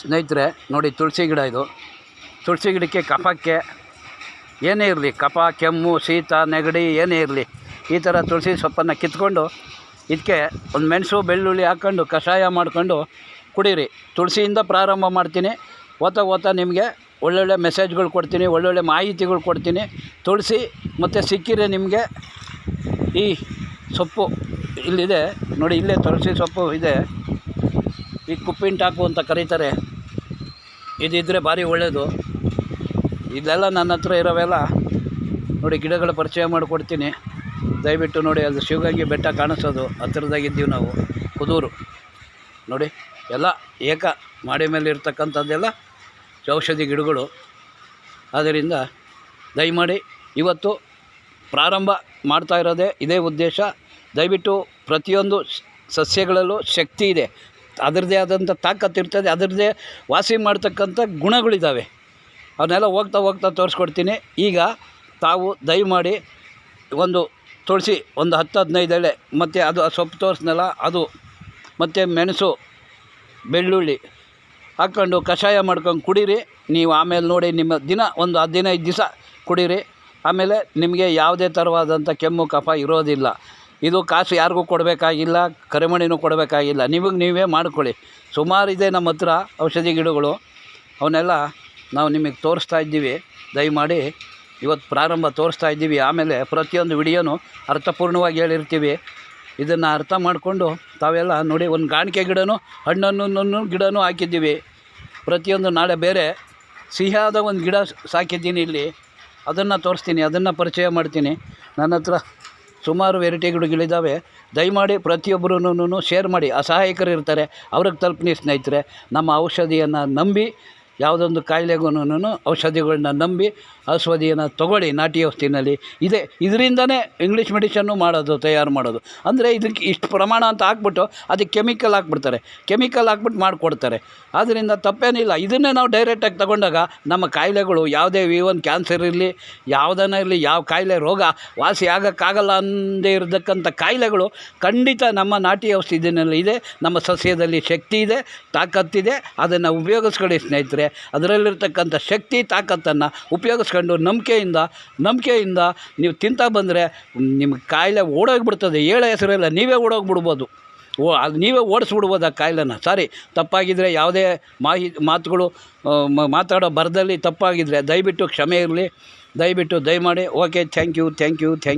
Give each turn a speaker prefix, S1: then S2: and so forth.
S1: ಸ್ನೇಹಿತರೆ, ನೋಡಿ ತುಳಸಿ ಗಿಡ ಇದು. ತುಳಸಿ ಗಿಡಕ್ಕೆ ಕಫಕ್ಕೆ ಏನೇ ಇರಲಿ, ಕಫ, ಕೆಮ್ಮು, ಶೀತ, ನೆಗಡಿ ಏನೇ ಇರಲಿ, ಈ ಥರ ತುಳಸಿ ಸೊಪ್ಪನ್ನು ಕಿತ್ಕೊಂಡು ಇದಕ್ಕೆ ಒಂದು ಮೆಣಸು, ಬೆಳ್ಳುಳ್ಳಿ ಹಾಕ್ಕೊಂಡು ಕಷಾಯ ಮಾಡಿಕೊಂಡು ಕುಡೀರಿ. ತುಳಸಿಯಿಂದ ಪ್ರಾರಂಭ ಮಾಡ್ತೀನಿ. ಓದ್ತಾ ಓದ್ತಾ ನಿಮಗೆ ಒಳ್ಳೊಳ್ಳೆ ಮೆಸೇಜ್ಗಳು ಕೊಡ್ತೀನಿ, ಒಳ್ಳೊಳ್ಳೆ ಮಾಹಿತಿಗಳು ಕೊಡ್ತೀನಿ. ತುಳಸಿ ಮತ್ತು ಸಿಕ್ಕಿರೆ ನಿಮಗೆ ಈ ಸೊಪ್ಪು ಇಲ್ಲಿದೆ. ನೋಡಿ ಇಲ್ಲೇ ತುಳಸಿ ಸೊಪ್ಪು ಇದೆ. ಈ ಕುಪ್ಪಿನ ಟಾಕು ಅಂತ ಕರೀತಾರೆ. ಇದಿದ್ದರೆ ಭಾರಿ ಒಳ್ಳೆಯದು ಇದೆಲ್ಲ ನನ್ನ ಹತ್ರ ಇರೋವೆಲ್ಲ ನೋಡಿ ಗಿಡಗಳ ಪರಿಚಯ ಮಾಡಿಕೊಡ್ತೀನಿ. ದಯವಿಟ್ಟು ನೋಡಿ, ಅದು ಶಿವಗಂಗೆ ಬೆಟ್ಟ ಕಾಣಿಸೋದು. ಹತ್ತಿರದಾಗಿದ್ದೀವಿ ನಾವು, ಕುದೂರು. ನೋಡಿ, ಎಲ್ಲ ಏಕ ಮಾಡಿ ಮೇಲೆ ಇರ್ತಕ್ಕಂಥದ್ದೆಲ್ಲ ಔಷಧಿ ಗಿಡಗಳು. ಆದ್ದರಿಂದ ದಯಮಾಡಿ ಇವತ್ತು ಪ್ರಾರಂಭ ಮಾಡ್ತಾ ಇರೋದೇ ಇದೇ ಉದ್ದೇಶ. ದಯವಿಟ್ಟು ಪ್ರತಿಯೊಂದು ಸಸ್ಯಗಳಲ್ಲೂ ಶಕ್ತಿ ಇದೆ. ಅದರದ್ದೇ ಆದಂಥ ತಾಕತ್ತು ಇರ್ತದೆ, ಅದರದ್ದೇ ವಾಸಿ ಮಾಡ್ತಕ್ಕಂಥ ಗುಣಗಳಿದ್ದಾವೆ ಅವನ್ನೆಲ್ಲ ಹೋಗ್ತಾ ಹೋಗ್ತಾ ತೋರಿಸ್ಕೊಡ್ತೀನಿ. ಈಗ ತಾವು ದಯಮಾಡಿ ಒಂದು ತುಳಸಿ ಒಂದು ಹತ್ತು ಹದಿನೈದು ಎಳೆ, ಮತ್ತು ಅದು ಸೊಪ್ಪು ತೋರಿಸ್ನಲ್ಲ, ಅದು ಮತ್ತು ಮೆಣಸು, ಬೆಳ್ಳುಳ್ಳಿ ಹಾಕ್ಕೊಂಡು ಕಷಾಯ ಮಾಡ್ಕೊಂಡು ಕುಡೀರಿ. ನೀವು ಆಮೇಲೆ ನೋಡಿ ನಿಮ್ಮ ದಿನ, ಒಂದು ಹದಿನೈದು ದಿವಸ ಕುಡೀರಿ. ಆಮೇಲೆ ನಿಮಗೆ ಯಾವುದೇ ಥರವಾದಂಥ ಕೆಮ್ಮು, ಕಫ ಇರೋದಿಲ್ಲ. ಇದು ಕಾಸು ಯಾರಿಗೂ ಕೊಡಬೇಕಾಗಿಲ್ಲ ಕರಿಮಣಿನೂ ಕೊಡಬೇಕಾಗಿಲ್ಲ ನಿಮಗೆ ನೀವೇ ಮಾಡ್ಕೊಳ್ಳಿ. ಸುಮಾರು ಇದೆ ನಮ್ಮ ಹತ್ರ ಔಷಧಿ ಗಿಡಗಳು. ಅವನ್ನೆಲ್ಲ ನಾವು ನಿಮಗೆ ತೋರಿಸ್ತಾ ಇದ್ದೀವಿ. ದಯಮಾಡಿ ಇವತ್ತು ಪ್ರಾರಂಭ ತೋರಿಸ್ತಾ ಇದ್ದೀವಿ. ಆಮೇಲೆ ಪ್ರತಿಯೊಂದು ವಿಡಿಯೋನು ಅರ್ಥಪೂರ್ಣವಾಗಿ ಹೇಳಿರ್ತೀವಿ. ಇದನ್ನು ಅರ್ಥ ಮಾಡಿಕೊಂಡು ತಾವೆಲ್ಲ ನೋಡಿ, ಒಂದು ಗಾಣಿಕೆ ಗಿಡನೂ, ಹಣ್ಣನ್ನು ಗಿಡನೂ ಹಾಕಿದ್ದೀವಿ. ಪ್ರತಿಯೊಂದು ನಾಳೆ ಬೇರೆ ಸಿಹಿಯಾದ ಒಂದು ಗಿಡ ಸಾಕಿದ್ದೀನಿ ಇಲ್ಲಿ. ಅದನ್ನು ತೋರಿಸ್ತೀನಿ, ಅದನ್ನು ಪರಿಚಯ ಮಾಡ್ತೀನಿ. ನನ್ನ ಹತ್ರ ಸುಮಾರು ವೆರೈಟಿ ಗಿಡಗಳಿದ್ದಾವೆ ದಯಮಾಡಿ ಪ್ರತಿಯೊಬ್ಬರೂ ಶೇರ್ ಮಾಡಿ. ಅಸಹಾಯಕರು ಇರ್ತಾರೆ ಅವ್ರಿಗೆ ತಲುಪಿನಿ ಸ್ನೇಹಿತರೆ, ನಮ್ಮ ಔಷಧಿಯನ್ನು ನಂಬಿ ಯಾವುದೊಂದು ಕಾಯಿಲೆಗೂ ಔಷಧಿಗಳನ್ನ ನಂಬಿ ಔಷಧಿಯನ್ನು ತೊಗೊಳ್ಳಿ ನಾಟಿ ಔಷಧಿನಲ್ಲಿ. ಇದೆ, ಇದರಿಂದನೇ ಇಂಗ್ಲೀಷ್ ಮೆಡಿಷನ್ನು ಮಾಡೋದು, ತಯಾರು ಮಾಡೋದು. ಅಂದರೆ ಇದಕ್ಕೆ ಇಷ್ಟು ಪ್ರಮಾಣ ಅಂತ ಹಾಕ್ಬಿಟ್ಟು ಅದಕ್ಕೆ ಕೆಮಿಕಲ್ ಹಾಕ್ಬಿಡ್ತಾರೆ. ಕೆಮಿಕಲ್ ಹಾಕ್ಬಿಟ್ಟು ಮಾಡಿಕೊಡ್ತಾರೆ. ಆದ್ದರಿಂದ ತಪ್ಪೇನಿಲ್ಲ. ಇದನ್ನೇ ನಾವು ಡೈರೆಕ್ಟಾಗಿ ತಗೊಂಡಾಗ ನಮ್ಮ ಕಾಯಿಲೆಗಳು ಯಾವುದೇ ಈವನ್ ಕ್ಯಾನ್ಸರ್ ಇರಲಿ, ಯಾವುದನ್ನ ಇರಲಿ, ಯಾವ ಕಾಯಿಲೆ ರೋಗ ವಾಸಿ ಆಗೋಕ್ಕಾಗಲ್ಲ ಅಂದೇ ಇರತಕ್ಕಂಥ ಕಾಯಿಲೆಗಳು ಖಂಡಿತ ನಮ್ಮ ನಾಟಿ ಔಷಧಿನಲ್ಲಿ ಇದೆ. ನಮ್ಮ ಸಸ್ಯದಲ್ಲಿ ಶಕ್ತಿ ಇದೆ ತಾಕತ್ತಿದೆ ಅದನ್ನು ಉಪಯೋಗಿಸ್ಕೊಳ್ಳಿ ಸ್ನೇಹಿತರೆ. ಅದರಲ್ಲಿರ್ತಕ್ಕಂಥ ಶಕ್ತಿ, ತಾಕತ್ತನ್ನು ಉಪಯೋಗಿಸ್ಕೊಂಡು ನಂಬಿಕೆಯಿಂದ ನಂಬಿಕೆಯಿಂದ ನೀವು ತಿಂತಾ ಬಂದರೆ ನಿಮ್ಗೆ ಕಾಯಿಲೆ ಓಡೋಗ್ಬಿಡ್ತದೆ. ಏಳ ಹೆಸರೆಲ್ಲ ನೀವೇ ಓಡೋಗ್ಬಿಡ್ಬೋದು. ಓ, ಅದು ನೀವೇ ಓಡಿಸ್ಬಿಡ್ಬೋದು ಆ ಕಾಯಿಲೆನ. ಸಾರಿ ತಪ್ಪಾಗಿದ್ದರೆ ಯಾವುದೇ ಮಾಹಿ, ಮಾತುಗಳು ಮಾತಾಡೋ ಬರದಲ್ಲಿ ತಪ್ಪಾಗಿದ್ದರೆ ದಯವಿಟ್ಟು ಕ್ಷಮೆ ಇರಲಿ. ದಯವಿಟ್ಟು ದಯಮಾಡಿ. Okay thank you thank you thank